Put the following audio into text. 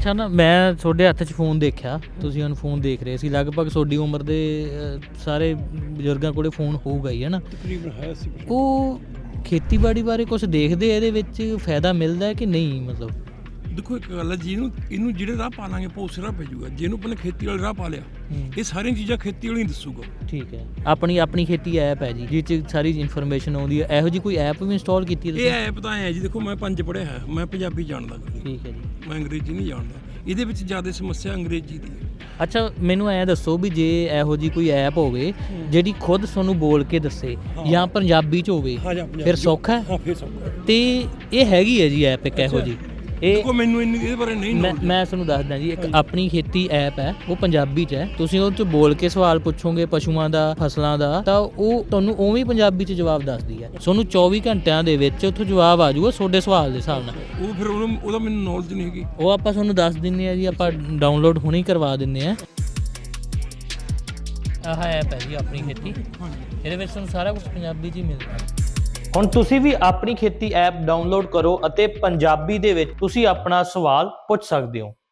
ਅੱਛਾ ਨਾ ਮੈਂ ਤੁਹਾਡੇ ਹੱਥ 'ਚ ਫੋਨ ਦੇਖਿਆ ਤੁਸੀਂ ਹੁਣ ਫੋਨ ਦੇਖ ਰਹੇ ਸੀ ਲਗਭਗ ਤੁਹਾਡੀ ਉਮਰ ਦੇ ਅ, ਸਾਰੇ ਬਜ਼ੁਰਗਾਂ ਕੋਲੇ ਫੋਨ ਹੋਊਗਾ ਹੀ ਹੈ ਨਾ? ਤਕਰੀਬਨ ਹੈ ਸੀ। ਉਹ ਖੇਤੀਬਾੜੀ ਬਾਰੇ ਕੁਝ ਦੇਖਦੇ ਆ ਇਹਦੇ ਵਿੱਚ ਫਾਇਦਾ ਮਿਲਦਾ ਹੈ ਕਿ ਨਹੀਂ ਮਤਲਬ? ਦੇਖੋ ਇੱਕ ਗੱਲ ਹੈ ਜਿਹਨੂੰ ਇਹਨੂੰ ਜਿਹੜੇ ਰਾਹ ਪਾ ਲਾਂਗੇ ਪੋਸ ਰਾਹ ਪੈ ਜਾਊਗਾ। ਜਿਹਨੂੰ ਆਪਣੇ ਖੇਤੀ ਵਾਲੇ ਰਾਹ ਪਾ ਲਿਆ ਇਹ ਸਾਰੀਆਂ ਚੀਜ਼ਾਂ ਖੇਤੀ ਵਾਲੀ ਦੱਸੂਗਾ। ਠੀਕ ਹੈ। ਆਪਣੀ ਆਪਣੀ ਖੇਤੀ ਐਪ ਹੈ ਜੀ ਜਿਸ 'ਚ ਸਾਰੀ ਇਨਫੋਰਮੇਸ਼ਨ ਆਉਂਦੀ ਹੈ। ਇਹੋ ਜੀ ਕੋਈ ਐਪ ਵੀ ਇੰਸਟਾਲ ਕੀਤੀ ਹੈ ਇਹ ਤੁਸੀਂ ਐਪ ਤਾਂ ਹੈ ਜੀ ਦੇਖੋ ਮੈਂ ਪੰਜ ਪੜ੍ਹਿਆ ਹੈ ਮੈਂ ਪੰਜਾਬੀ ਜਾਣਦਾ। ਠੀਕ ਹੈ ਜੀ। ਮੈਂ ਅੰਗਰੇਜ਼ੀ ਨਹੀਂ ਜਾਣਦਾ। ਇਹਦੇ ਵਿੱਚ ਜ਼ਿਆਦਾ ਸਮੱਸਿਆ ਅੰਗਰੇਜ਼ੀ ਦੀ ਹੈ। ਅੱਛਾ ਮੈਨੂੰ ਐ ਦੱਸੋ ਵੀ ਜੇ ਇਹੋ ਜੀ ਕੋਈ ਐਪ ਹੋਵੇ ਜਿਹੜੀ ਖੁਦ ਤੁਹਾਨੂੰ ਬੋਲ ਕੇ ਦੱਸੇ ਜਾਂ ਪੰਜਾਬੀ 'ਚ ਹੋਵੇ ਹਾਂ ਜਾਂ ਪੰਜਾਬੀ ਫਿਰ ਸੌਖਾ ਹੈ? ਹਾਂ ਫਿਰ ਸੌਖਾ ਤੇ ਇਹ ਹੈਗੀ ਹੈ ਜੀ ਐਪ ਇੱਕ ਇਹੋ ਜੀ ਇਹ ਦੇਖੋ ਮੈਨੂੰ ਇੰਨੀ ਇਹਦੇ ਬਾਰੇ ਨਹੀਂ ਮੈਂ ਮੈਂ ਤੁਹਾਨੂੰ ਦੱਸਦਾ ਜੀ ਇੱਕ ਆਪਣੀ ਖੇਤੀ ਐਪ ਹੈ ਉਹ ਪੰਜਾਬੀ 'ਚ ਹੈ। ਤੁਸੀਂ ਉਹ 'ਚ ਬੋਲ ਕੇ ਸਵਾਲ ਪੁੱਛੋਗੇ ਪਸ਼ੂਆਂ ਦਾ ਫਸਲਾਂ ਦਾ ਤਾਂ ਉਹ ਤੁਹਾਨੂੰ ਉਵੇਂ ਹੀ ਪੰਜਾਬੀ 'ਚ ਜਵਾਬ ਦੱਸਦੀ ਹੈ। ਤੁਹਾਨੂੰ 24 ਘੰਟਿਆਂ ਦੇ ਵਿੱਚ ਉੱਥੋਂ ਜਵਾਬ ਆ ਜਾਊਗਾ ਤੁਹਾਡੇ ਸਵਾਲ ਦੇ ਹਿਸਾਬ ਨਾਲ। ਉਹ ਫਿਰ ਉਹਨੂੰ ਉਹਦਾ ਮੈਨੂੰ ਨੌਲੇਜ ਨਹੀਂ ਹੈਗੀ। ਉਹ ਆਪਾਂ ਤੁਹਾਨੂੰ ਦੱਸ ਦਿੰਨੇ ਆ ਜੀ ਆਪਾਂ ਡਾਊਨਲੋਡ ਹੁਣੇ ਹੀ ਕਰਵਾ ਦਿੰਨੇ ਆ ਆਹ ਐਪ ਹੈ ਜੀ ਆਪਣੀ ਖੇਤੀ। ਇਹਦੇ ਵਿੱਚ ਤੁਹਾਨੂੰ ਸਾਰਾ ਕੁਝ ਪੰਜਾਬੀ 'ਚ ਹੀ ਮਿਲਦਾ। ਹੁਣ ਤੁਸੀਂ ਵੀ ਆਪਣੀ ਖੇਤੀ ਐਪ ਡਾਊਨਲੋਡ ਕਰੋ ਅਤੇ ਪੰਜਾਬੀ ਦੇ ਵਿੱਚ ਤੁਸੀਂ ਆਪਣਾ ਸਵਾਲ ਪੁੱਛ ਸਕਦੇ ਹੋ।